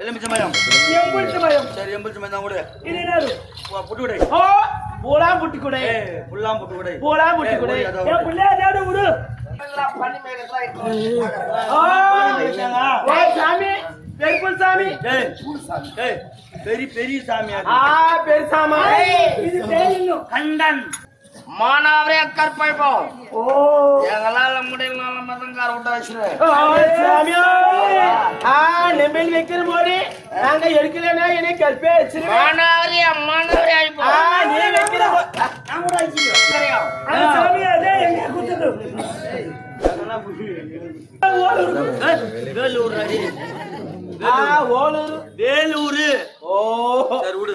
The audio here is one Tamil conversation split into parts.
எலுமிச்சமயம் எம்புளிச்சமயம் சரி எம்புலிச்சமயம் தான் கொடு. இது என்னது வா, புட்டு விடு. ஓ போலா புட்டி கூட. ஏய் புல்லாம் புட்டு விடு போலா புட்டி கூட. ஏய், போய் அதை ஏன் விடு. புள்ளையா தேடு விடு. ஆ, ஓ சாமி. பெருக்குள் சாமி. ஏய் ஏய் பெரிய இது? தேனியும் கண்டன். மானாவரே கற்பழிப்போம் ஓ எங்களால முடியல மதங்கார விட்டு வச்சுரு சாமியா ஆ நெம்பில் வைக்கிற போது நாங்க எடுக்கலனா என்னை கல்பே வச்சிருவேன் மானாவரே மானாவரே ஆ ஆயிப்போம் நீ வைக்கிற போ- நான் கூட வச்சிருவேன் ஆ சாமி அதே எங்க குத்துது ஓலூர் ஏய், வேலூர் அடி ஆ ஓலூர் வேலூர் ஓ சரி விடு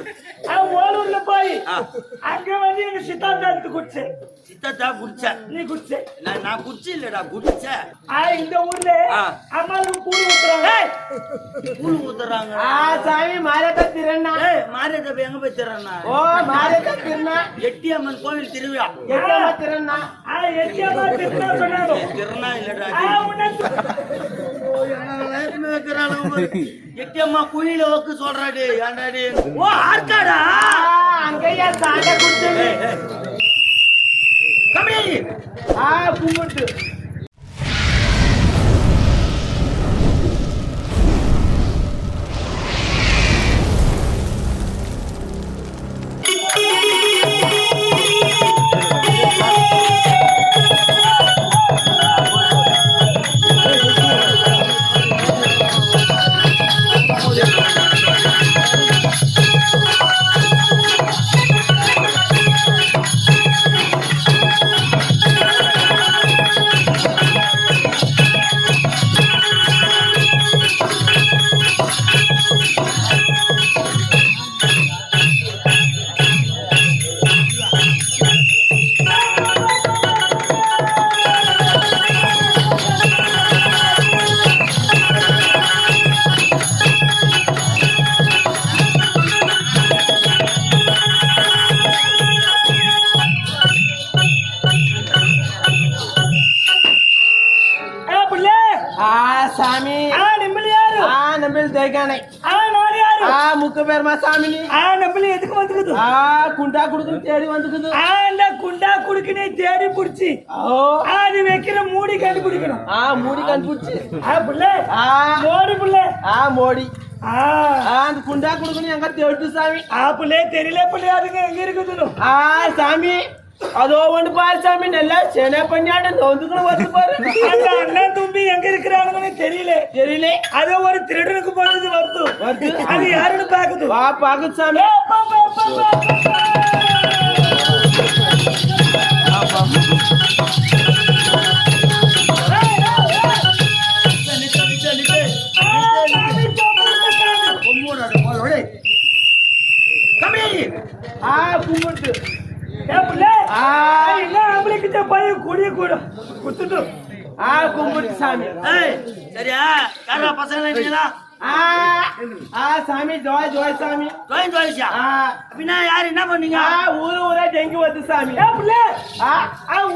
ஆ ஓலூர்ல போய் ஆ. அங்க வந்து எங்க சித்தாந்தாத்து குடிச்சேன் சித்தத்தா குடிச்ச. நீ குடிச்சே. நான் நான் குடிச்சு இல்லடா குடிச்ச. ஆ இந்த ஊர்ல ஆ. அம்மாளுக்கு கூலி ஊத்துறாங்க. கூழ் ஊத்துறாங்க ஆ சாமி மாரத்த திரண்ணா ஏய் மாரியத்தை எங்க போய் திறனா ஓ மாரத்த திரண்ணா எட்டி அம்மன் கோவில் திருவிழா. எட்டாம திரண்ணா ஆ எட்டாம திரண்ணா சொன்னாங்க திருநா இல்லடா ஆ உன்ன எட்டி அம்மா குழியில ஓக்கு சொல்றாடி ஏன்டாடி ஓ ஆர்க்காடா அங்கேயா சாண்ட குடிச்சது. கும்பிட்டு. నానే ఆ ముక్క పేరు మా సామిని ఆ నొప్పులు ఎందుకు వంతుకుదు ఆ కుంటా కుడుకుని తేడి వంతుకుదు ఆ இல்ல குண்டா குடுக்கினே தேடி புடிச்சு. ஆ. நீ வைக்கிற மூடி கண்டுபிடிக்கணும். ஆ மூடி கண்டுபிடிச்சு. ஆ புள்ளே. ஆ. மோடி புள்ளே. ஆ மோடி. அந்த குண்டா குடுக்கணும் எங்க தேடு சாமி? ஆ புள்ளே தெரியல புள்ளே அதுங்க எங்க இருக்குதுன்னு. ஆ சாமி. அதோ ஒன்று பாரு சாமி நல்லா சென பண்ணியாட நொந்துக்குன்னு வந்து பாரு அந்த அண்ணன் தும்பி எங்க இருக்கிறானுங்கன்னு தெரியல தெரியல அது ஒரு திருடனுக்கு போனது வருது வருது. அது யாருன்னு பாக்குது வா பாக்குது சாமி அப்பா, இல்ல நம்மளுக்கிட்ட போய் குடிய கூட. குத்துட்டு ஆ கும்பிட்டு சாமி. சரியா? கருவா பசங்க சாமி ஜோய் ஜோய் சாமி. ஜோய் ஜோயிஷா அப்படின்னா யாரு? என்ன பண்ணீங்க? ஊரு ஊரா டெங்கி வருது சாமி.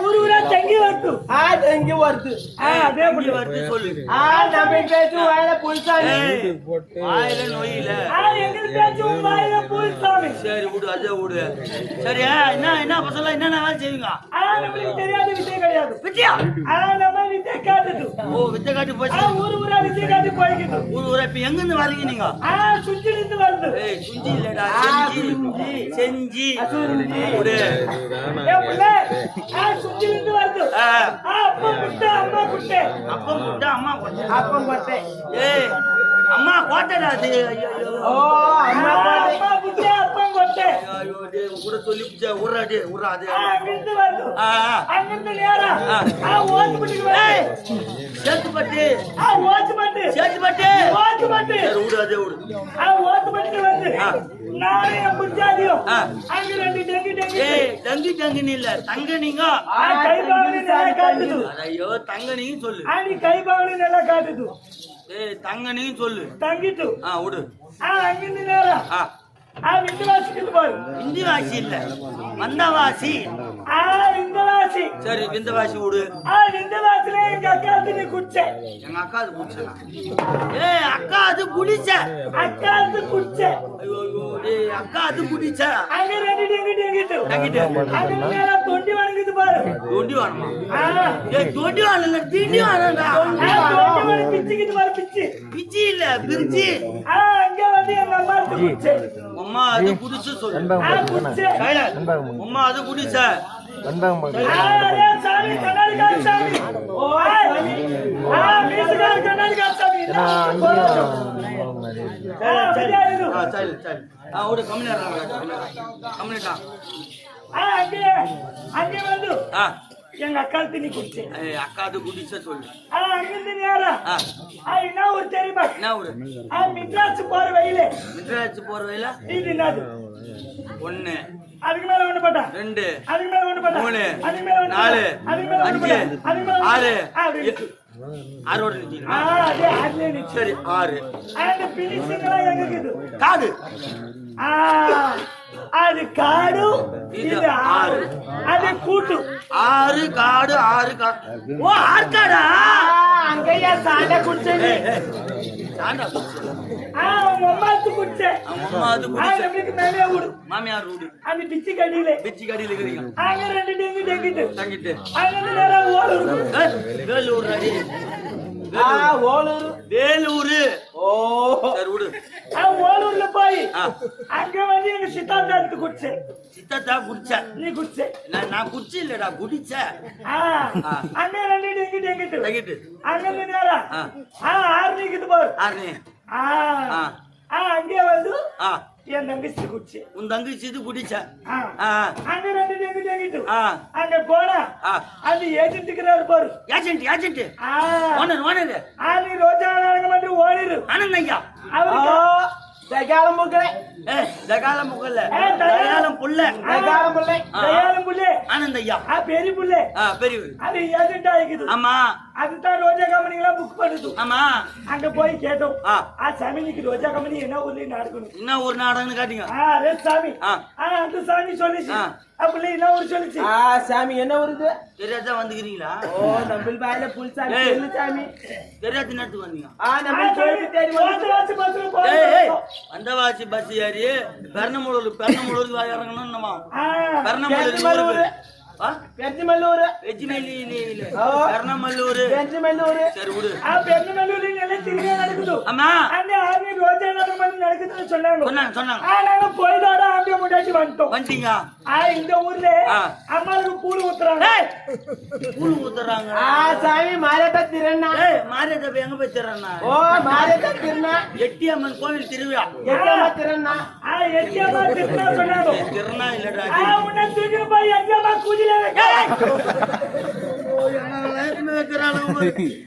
ஊரு ஊரா டெங்கி வருது. ஆ டெங்கி வருது. அப்படியே புள்ளி வருது சொல்லு. ஆ நம்ம பேச்சு வாயில புல்சாமி வாயில சரி விடு அதே விடு. சரியா என்ன என்ன பசங்க என்னென்ன வேலை செய்வீங்க? அதான் நம்மளுக்கு நம்ம வித்தியா ஓ வித்தியா காட்டு போய் காட்டு போய்க்கிட்டு. எங்கிருந்து எங்க இருந்து வரீங்க நீங்க சுஞ்சில இருந்து வந்து சுஞ்சி. இல்லடா சுஞ்சி. செஞ்சி. அப்பா குட்டை அம்மா குட்டை. அம்மா குட்டை. அப்பா குட்டை. அம்மா கோட்டைடா அது. அம்மா அம்மா டேய் கூட சொல்லி ஆ அங்கிருந்து. அங்கிருந்து நேரா. ஓட்டு பட்டிக்கு சேத்து பட்டு ஆ ஓட்டு பட்டு சேத்து பட்டு ஓட்டு பட்டு சரி விடு அதே விடு. ஆ ஓட்டு பட்டு வந்து. ஆ. நானே என் புஞ்சாதியும் ஆ. அங்க ரெண்டு டெங்கு டெங்கு. ஏய் தங்கி தங்கன்னு இல்ல. தங்க நீங்க ஆ கை பாவனி நல்லா காட்டுது. ஐயோ தங்க நீங்க சொல்லு. ஆ நீ கை பாவனி நல்லா காட்டுது. ஏய் தங்க நீங்க சொல்லு. தங்கிட்டு. ஆ விடு. ஆ அங்கிருந்து நேரா. ஆ. ஆ விந்து வாசிக்கிட்டு பாரு இந்தி வாசி இல்ல வந்தவாசி ஆ இந்த வாசி சரி இந்த வாசி விடு ஆ இந்த வாசில எங்க அக்கா தின்னு குடிச்ச எங்க அக்கா அது குடிச்சா ஏய் அக்கா அது குடிச்ச அக்கா அது குடிச்ச அக்கா அது குடிச்ச அங்க ரெண்டு டெங்கு டெங்கிட்டு தங்கிட்டு அங்க மேல தொண்டி வணங்குது பாரு தொண்டி வாணுமா ஏய் தொண்டி வாணல தீண்டி வாணடா தொண்டி வணங்கு பிச்சுக்கிட்டு பாரு பிச்சு பிச்சி இல்ல பிரிச்சி அங்க வந்து எங்க அம்மா குடிச்ச அம்மா அது குடிச்சு சொல்லு. அம்மா. அது குடிச்ச. கம்மியா கம்மியா ஆ அங்கே அங்கே வந்து. ஆ. எங்க அக்கா தின்னி குடிச்ச. ஏய் அக்கா அது குடிச்ச சொல்லு. ஆ அங்கிருந்து நேரா ஆ. ஆ என்ன ஒரு தெரியுமா? என்ன ஒரு மிட்ராஸ் போற வழியில. மிட்ராஜ் போற வயல இது என்னது ஒன்னு அதுக்கு மேல ஒண்ணு போட்டா? ரெண்டு. அதுக்கு மேல ஒண்ணு போட்டா? மூணு. அதுக்கு மேல ஒண்ணு நாலு. அதுக்கு மேல ஒண்ணு. அதுக்கு மேல ஒண்ணு ஆறு. ஆறோட நிச்சு சரி ஆறு. காது. அது காடு இது ஆறு. அது கூட்டு. ஆறு காடு ஆறு காடு ஓ ஆற்காடா அங்கேயா சாண்டை குடிச்சது அவன் அம்மா அது ஆ குடிச்ச நம்மளுக்கு மேலே மாமியார் வீடு. அந்த பிச்சு கடியில. பிச்சி கடியில இருக்கிறீங்க. அங்க ரெண்டு டெங்கு டெங்கிட்டு தங்கிட்டு. அங்க நேரா வேலூர் அடி. வேலூர். ஓ சரி ஓலூர்ல போய். அங்க வந்து எங்க சித்தாந்தா எடுத்து குடிச்சேன். சித்தத்தா குடிச்ச? நீ குடிச்சே? நான் நான் குடிச்சு இல்லடா குடிச்ச. அங்க ரெண்டு டெங்கு டெங்கிட்டு தங்கிட்டு அங்க நேரா ஆறு நிக்குது பாரு ஆறுனே ஆ. ஆ. ஆ அங்கே வந்து என் தங்கச்சி குடிச்சு உன் தங்கச்சி இது குடிச்ச? அங்க ரெண்டு டெங்கு டெங்கிட்டு அங்க போனா அது ஏஜென்ட்டுக்கிறாரு பாரு ஏஜென்ட் ஏஜென்ட் ஓனர் ஓனர் ஆ. நீ ரோஜா நாடகம் வந்து ஓடிரு ஆனந்த் ஐயா. அவருக்கு தகாலம் முக்கலை தகாலம் முகல்ல ஏய், தகாலம். தகாலம் புள்ள தகாலம் பிள்ளை. தயாரம் புள்ளே ஆனந்த் ஐயா ஆ பெரிய புள்ளே ஆ பெரியவர் அது ஏஜென்ட் ஆகிக்குது ஆமா. அதுதான் ரோஜா கம்பெனிலாம் புக் பண்ணுது. ஆமா. அங்க போய் கேட்டோம். ஆ. ஆ சாமி இன்னைக்கு ரோஜா கம்பெனி என்ன ஊர்ல நடக்கணும் என்ன ஒரு நாடகம்னு காட்டுங்க. ஆ அதே சாமி. ஆ. அந்த சாமி சொல்லிச்சு. அப்படி என்ன ஊர் சொல்லிச்சு? ஆ சாமி என்ன வருது தெரியாதா வந்துக்கிறீங்களா? ஓ நம்பில் பாயில புல் சாமி. சொல்லு சாமி. தெரியாத நேரத்துக்கு வந்தீங்க? ஆ தேடி ஏய் ஏய் வாத்து. வந்தவாசி பஸ் ஏறி பெருநமூலூர் பெருநமூலூருக்கு இறங்கணும் நம்ம ஆ, சரி விடு ஆ, திருவிழா நடக்குது. ஆர்மி ரோஜா வந்து நடக்குதுன்னு சொன்னாங்க. சொன்னாங்க சொன்னாங்க. ஆ, நாங்க போய்தோட ஆம்பிய முன்னாடி வந்துட்டோம். வந்துட்டீங்க. ஆ, இந்த ஊர்ல. அம்மாவுக்கு பூடு ஊத்துறாங்க. ஊத்துறாங்க. ஆ சாமி மாரியத்த திருண்ணா. ஏய் போய் எங்க போய் ஓ மாரியத்த திருண்ணா. எட்டி அம்மன் கோவில் திருவிழா. எட்டமா திருண்ணா. ஆ, எட்டியம்மா திருவிழா சொன்னாங்க. திருநா இல்லடா. ஆ, உன்னை தூக்கி போய் எட்டியம்மா கூஜில வைக்க. எட்டியம்மா குழியில வைக்க சொல்றாடி ஏன்டாடி இந்த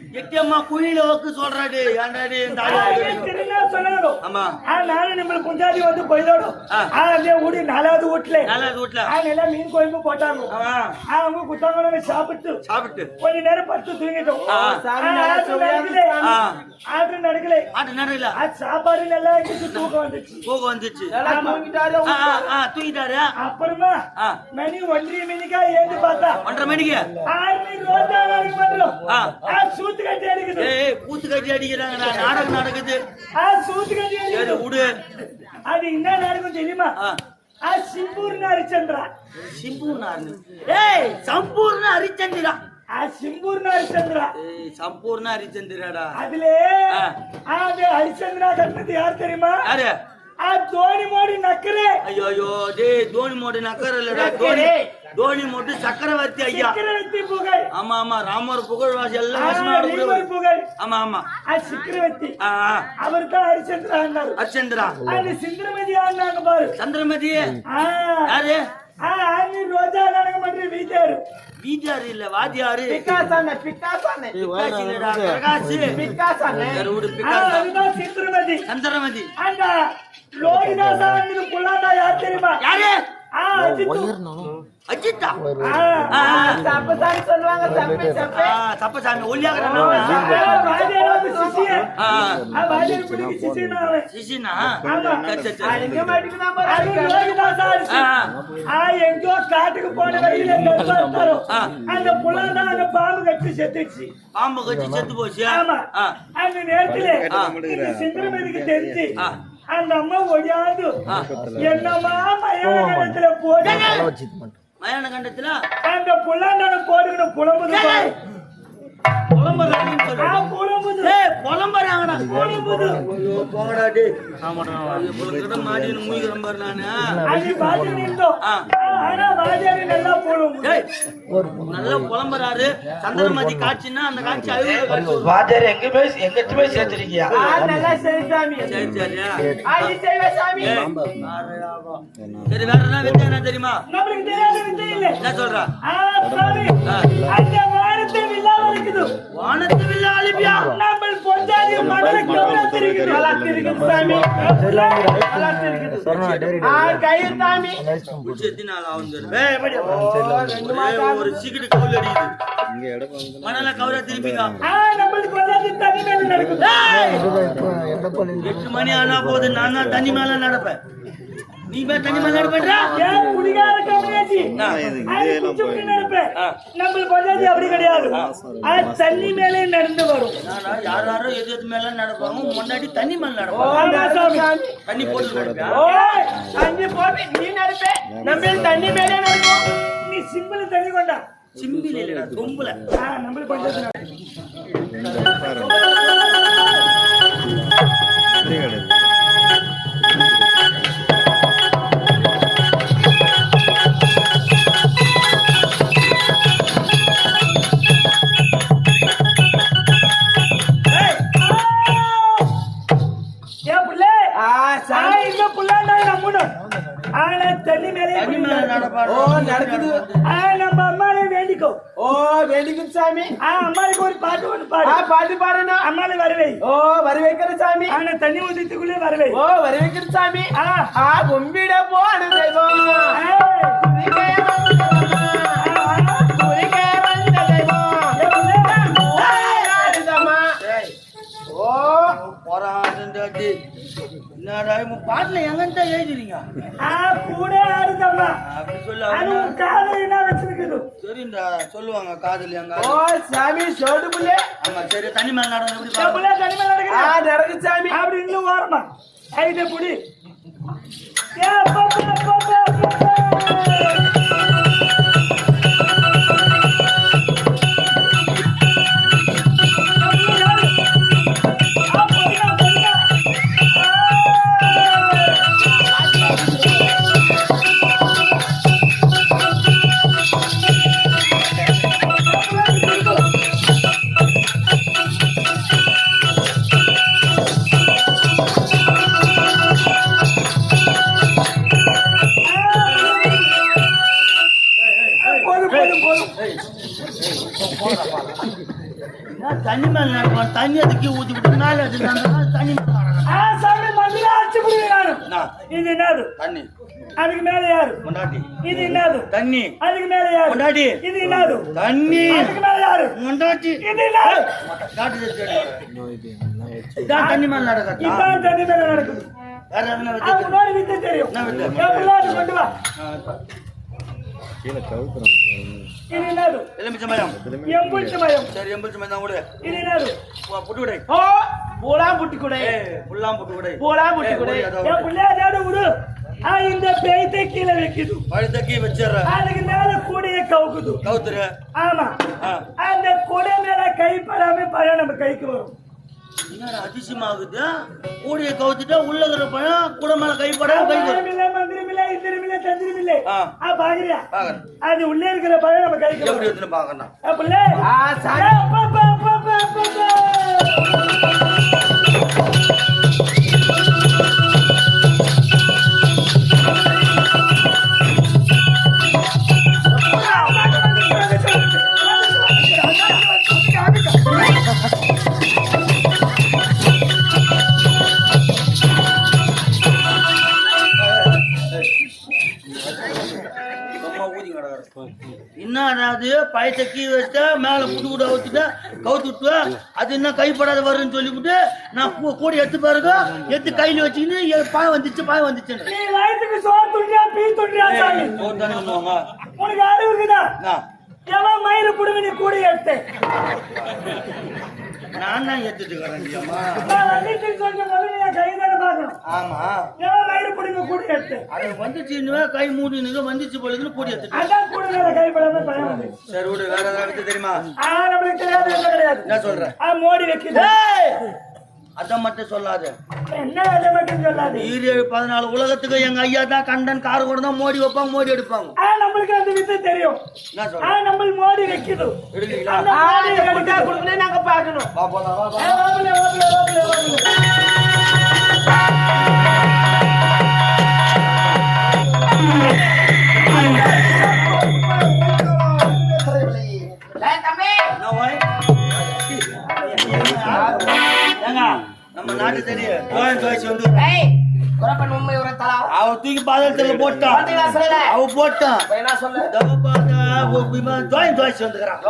ஆ, ஆளு இங்க திருவிழா சொன்னாங்க ஆமா. ஆ, நானும் நம்மள குஞ்சாதி வந்து. ஆ, அப்படியே ஊடி நாலாவது வீட்டுல நாலாவது வீட்டுல. ஆ, நல்லா மீன் குழம்பு போட்டாங்க. அவங்க குத்தாங்க சாப்பிட்டு சாப்பிட்டு. கொஞ்ச நேரம் படுத்து தூங்கிட்டோம். ஆட்டு நடக்கல. ஆ. ஆட்டு நடக்கல. ஆ, சாப்பாடு நல்லா இருந்துச்சு தூக்கம் வந்துச்சு. போக வந்துச்சு. நல்லா தூங்கிட்டாரு அப்புறமா ஆ. மணி ஒன்றரை மணிக்கா ஏந்து பார்த்தா ஒன்றரை மணிக்கு? ஆறு மணி ஆ. ஆ, சூத்து கட்டி அடிக்குது ஏய் கட்டி அடிக்கிறாங்க நாடகம் நடக்குது. ஆ, சூத்து கட்டி அடிக்குது விடு அது என்ன நாடகம் தெரியுமா? ஆ, சிம்பூர்னு ஹரிச்சந்திரா சிம்பூர்ண ஏய் சம்பூர்ண ஹரிச்சந்திரா ஆ சிம்பூர்னு ஹரிச்சந்திரா ஏய் ஹரிச்சந்திராடா அதுல ஆ. ஆ, அது ஹரிச்சந்திரா கட்டினது யார் தெரியுமா? யாரு? ஆ தோணி மோடி நக்கரே ஐயோ ஐயோ டேய் தோனி மோட்டு நக்கர் இல்லடா தோனி தோனி மோட்டு சக்கரவர்த்தி ஐயா சக்கரவர்த்தி புகழ் ஆமா ஆமா ராமர் புகழ்வாசி எல்லாம் ஆ, வசமாடு ரீவர் புகழ் ஆமா ஆமா ஆ சக்கரவர்த்தி. அவர் தான் ஹரிச்சந்திரா ஆனார் ஹரிச்சந்திரா அது சிந்திரமதி ஆனாங்க பாரு சந்திரமதி ஆ யாரு ரோஜா நாடகம் பண்ற வீட்டாரு. வீட்டாரு இல்ல வாத்தியாரு. பிக்காசானே பிக்காசானே. பிக்காசி. இல்லடா பிரகாஷ் சரி விடு ஆ, பிக்காஸ் அதுதான் சிந்திரமதி. சந்திரமதி. அந்த லோகிதாசா மீது புல்லாண்டா யார் தெரியுமா? யாரு? எங்கேயோ காட்டுக்கு போன வழியில. அந்த புள்ளதான் அந்த பாம்பு கட்டி செத்துச்சு. பாம்பு கட்டி செத்து போச்சு ஆமா. அந்த நேரத்துல சிந்திரமதிக்கு தெரிஞ்சு. அந்த அம்மா ஒடியாது. என்னமா மயான போட்டு மயான கண்டத்துல அந்த புல்லாண்டான போடுகிற புலம்புது நல்லா புலம்புறாரு. சந்திரமதி காட்சின்னா அந்த காட்சி வாத்தியார் எங்கேயுமே எங்கிட்டுமே சேர்த்துருக்கியா? சரி வேற என்ன தெரியுமா? என்ன சொல்ற? இருக்குது வானத்து வில்ல அலிபியா நம்ம பொஞ்சாதி மணல கவரத்திருக்குது நல்லா இருக்குது சாமி. நல்லா இருக்குது ஆ, கயிறு சாமி புடிச்சு எத்தனை நாள் ஆகும் தெரியுமா? ஏய், எப்படி? ஓ, ரெண்டு மாசம் ஏய், ஒரு சீக்கிரம் கவுல் அடிக்குது. மணல கவுரா திருப்பிக்கா ஆ, நம்மளுக்கு பொஞ்சாதி தனி மேல நடக்குது? எட்டு மணி ஆனா போது நான் தான் தண்ணி மேல நடப்பேன். நீ தண்ணி மேல நடப்பேன்றா ஏன் குடிகார கவனியாச்சு அது பொஞ்சாதி அப்படி கிடையாது. அது தண்ணி மேலே நடந்து வரும். நானா யார் யாரோ எது எது மேல நடப்பாங்க முன்னாடி தண்ணி மேல நடப்பாங்க. தண்ணி போட்டு தண்ணி போட்டு நீ நடப்பே. நம்ம தண்ணி மேலே நடக்கும் நீ சிம்பிள் தண்ணி கொண்டா. சிம்பிள் இல்லடா தொம்புல. ஆ, நம்மளுக்கு பொஞ்சாதி ஆனா தண்ணி மேலே தண்ணி மேல நடப்பாடு. ஓ நடக்குது. ஆ, நம்ம அம்மாலே வேண்டிக்கோ. ஓ வேண்டிக்கும் சாமி. ஆ, அம்மாளுக்கு ஒரு பாட்டு ஒன்று ஆ பாடு பாட்டு பாருனா அம்மாளை வரவை. ஓ வரி வைக்கிற சாமி ஆனா தண்ணி ஊத்திட்டுக்குள்ளே வரவை. ஓ வரி வைக்கிற சாமி. ஆ, ஆ கும்பிட போன தெய்வம் என்னடா உன் பாட்டுல எங்கிட்ட எழுதுறீங்க? ஆ, கூட ஆடுதம்மா அப்படி சொல்லு காலை என்ன? வச்சிருக்குது? சரிண்டா சொல்லுவாங்க காதல் எங்க ஓ சாமி சோடு புள்ளே. ஆமா சரி தண்ணி மேல நடந்து எப்படி மேல ஆ நடக்கு சாமி. அப்படி இன்னும் ஓரமா. ஐத புடி. ஏ தண்ணி மேல நடப்பான் தண்ணி அதுக்கு ஊத்தி விட்டு மேல அது தண்ணி மேல? இது என்னது? தண்ணி. அதுக்கு மேல யாரு? கொண்டாட்டி இது என்னது? தண்ணி. அதுக்கு மேல யாரு? கொண்டாட்டி இது என்னது? தண்ணி. அதுக்கு மேல யாரு? கொண்டாட்டி இது என்னது? இதான் தண்ணி மேல நடக்கட்டா இதான் தண்ணி மேல நடக்குது. வேற வித்து தெரியும். என்ன வித்து? கொண்டு வா இது என்னது எலுமிச்சமயம் எம்புச்சு மயம். சரி எம்புச்சமயம் தான் விடு இது என்னது போ, புட்டு விடை. ஓ பூலாம் புட்டி கூட. புல்லாம் புட்டு விடை பூலாம் புட்டி கூட. என் விடு. பிள்ளை அதாவது விடு. ஆ, இந்த பெய்த்தை கீழே வைக்குது. பழுத்தக்கி வச்சிடுற அதுக்கு மேல கூடைய கவுக்குது. கவுத்துரு. ஆமா. அந்த கூடை மேல கை படாம பழம் நம்ம கைக்கு வரும். என்னடா அதிசயமாகுது? கூடிய கவுத்துட்டா உள்ள இருக்கிற பழம் கூட மேல கைப்பட கை அது உள்ளே இருக்கிற பழம் நம்ம கைக்கு எப்படி பாக்கணும் வச்சுட்டு மேல புட்டு கூட அவுத்துட்டு கவுத்து விட்டு அது என்ன கைப்படாத வரும்னு சொல்லிவிட்டு நான் கூட எடுத்து பாருங்க எடுத்து கையில வச்சுக்கின்னு பாய் வந்துச்சு பாய் பண்ணுவாங்க உனக்கு அறிவு இருக்குதா? எவன் மயிறு புடுங்க நீ கூட எடுத்து நான் தான் தானே பார்க்கணும். ஆமா. எவன் மயிறு புடுங்க கூட எடுத்து. அது வந்துச்சு கை மூடினது வந்துச்சு போலதுன்னு கூடி எடுத்துட்டு. சரி விடு வேற ஏதாவது எடுத்து தெரியுமா என்ன கிடையாது. என்ன சொல்ற? ஆ மோடி வைக்குது. அத மட்டும் சொல்லாத. என்ன அதை மட்டும் சொல்லாது? ஈரேழு பதினாலு உலகத்துக்கு எங்க ஐயா தான் கண்டன் கார் கூட தான் மோடி வைப்பாங்க மோடி எடுப்பாங்க. ஆ நம்மளுக்கு அந்த விஷயம் தெரியும். என்ன ஆ சொல்ற நம்ம மோடி மோடி நீங்க வைக்குது. நாட்டு தெரியும் கோயம் துவைச்சு வந்து. அவ தூக்கி பாதத்துல போட்டான். அவ போட்டான். துவையம் துவைச்சு வந்துக்கிறான்.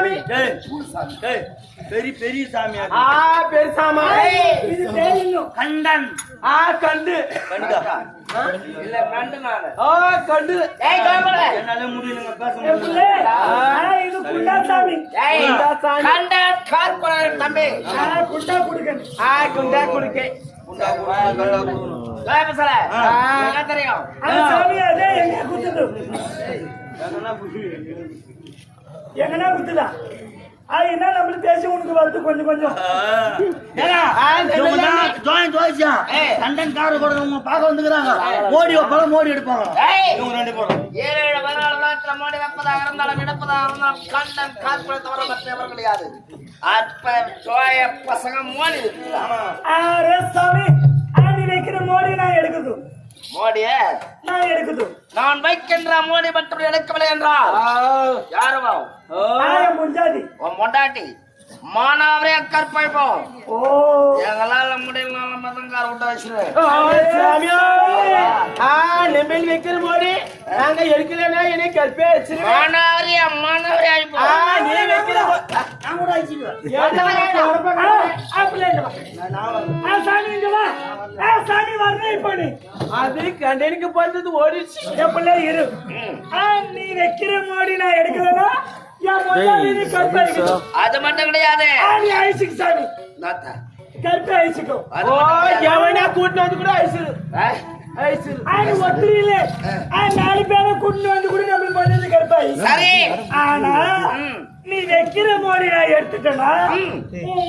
சாமி. பெரிய பெரிய சாமி அது. ஆ பெருசாமா இது தெரியும் கண்டன். ஆ கண்டு. கண்டா? ஆ கண்டு. என்னால முடியலங்க பேச முடியல பிள்ளை, ஆ, இது குண்டா சாமி. குண்டா சாமி. ஆ, குண்டா குடுக்கணும் ஆ குண்டா குடுக்கே குண்டா குடுக்கணும், கண்டா குடுக்கணும். ஆ. அந்த சாமி அதே எங்க குத்துது எங்கன்னா குத்துதா அது என்ன நம்மளுக்கு பேசி உனக்கு வருது? கொஞ்சம் கொஞ்சம். ஜோயின் காரு கூட பார்க்க வந்துக்கிறாங்க. மோடி வைப்பாங்க, மோடி எடுப்பாங்க. இவங்க ரெண்டு பேரும். ஏழு ஏழு மோடி வைப்பதாக இருந்தாலும் எடுப்பதாக இருந்தாலும் கண்டன் காற்பட தவிர மற்றவர் கிடையாது. சோய பசங்க மோடி. இருக்குதா? ஆமா. அரே சாமி. ஆ, நீ வைக்கிற மோடி நான் எடுக்குது மோடிய. நான் எடுக்குது நான் வைக்கின்ற மோடி மட்டும் எடுக்கவில்லை என்றால். யாருவா ஆய முஞ்சாதி. உன் மொண்டாட்டி. மானாவரே கற்பழிப்போம் ஓ. எங்களால முடியல மதங்கார விட்டு வச்சுருவேன் ஆ, சாமியோ ஆ. நெம்பில் வைக்கிற மோடி நாங்க எடுக்கலன்னா என்னை கல்பே வச்சிருவேன். மானாவரியா ஆ ஆயிப்போம். நீ வைக்கிற நான் கூட அடிச்சுக்குவேன். ஏன்டா வரப்ப ஆ, அப்படி இல்ல வா. நான் நான் வரேன். ஆ, சாமி இங்க வா. ஆ, சாமி வரணும் இப்போ நீ. அது கண்டனுக்கு பார்த்தது ஓடிச்சு பிள்ளை இரு. ஆ, நீ வைக்கிற மோடி நான் எடுக்கலனா அது மட்டும் கிடையாது. ஆ, நீ அழிச்சுக்கு சாமி. நாத்தா. கற்பை அழிச்சுக்கோ அது ஓ மட்டும் கிடையாது. எவனா கூட்டிட்டு வந்து கூட ஆ, நாலு பேரை கூட்டிட்டு வந்து கூட நம்மளுக்கு பண்ணது கற்பை சரி. ஆனா ம். நீ வைக்கிற மோடி நான் எடுத்துட்டேன்னா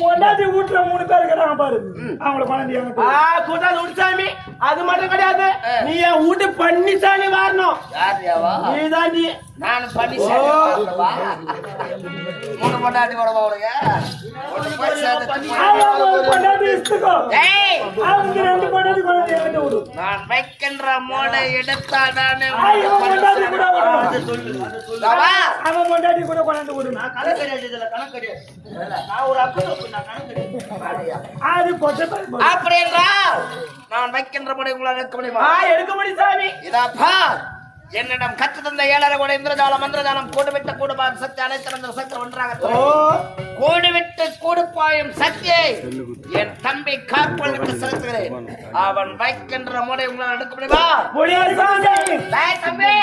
முன்னாடி வீட்டுல மூணு பேர் இருக்கிறாங்க பாரு. அவங்கள குழந்தை எனக்கு ஆ கூட்டாது உடுசாமி அது மட்டும் கிடையாது. நீ என் வீட்டு பண்ணிசாமி வரணும். நீதான் நீ. நான் பண்ணி? மூணு பொண்டாட்டி விடு. நான் வைக்கின்ற மோடை எடுத்தால் தானே. பாபா, அவன் பொண்டாட்டி கூட குழந்தை விடு. நான் கணக்கு கிடையாது கணக்கு கிடையாது. நான் ஒரு அப்பு தப்பு, நான் கணக்கு கிடையாது. அப்படி என்றால் நான் வைக்கின்ற மோடை உங்களால் எடுக்க முடியுமா? எடுக்க முடியும் சாமி. இதா பார். என்னிடம் கற்று தந்த ஏழரை கூட இந்திரஜாலம் மந்திரஜாலம் கூடு விட்டு கூடு பாயும் சக்தி அனைத்து மந்திர சக்தி ஒன்றாக ஓ. துணை. கூடு விட்டு கூடு பாயும் சக்தியை என் தம்பி காப்பனுக்கு செலுத்துகிறேன். அவன் வைக்கின்ற முறை உங்களால் எடுக்க முடியுமா? முடியாது தம்பி.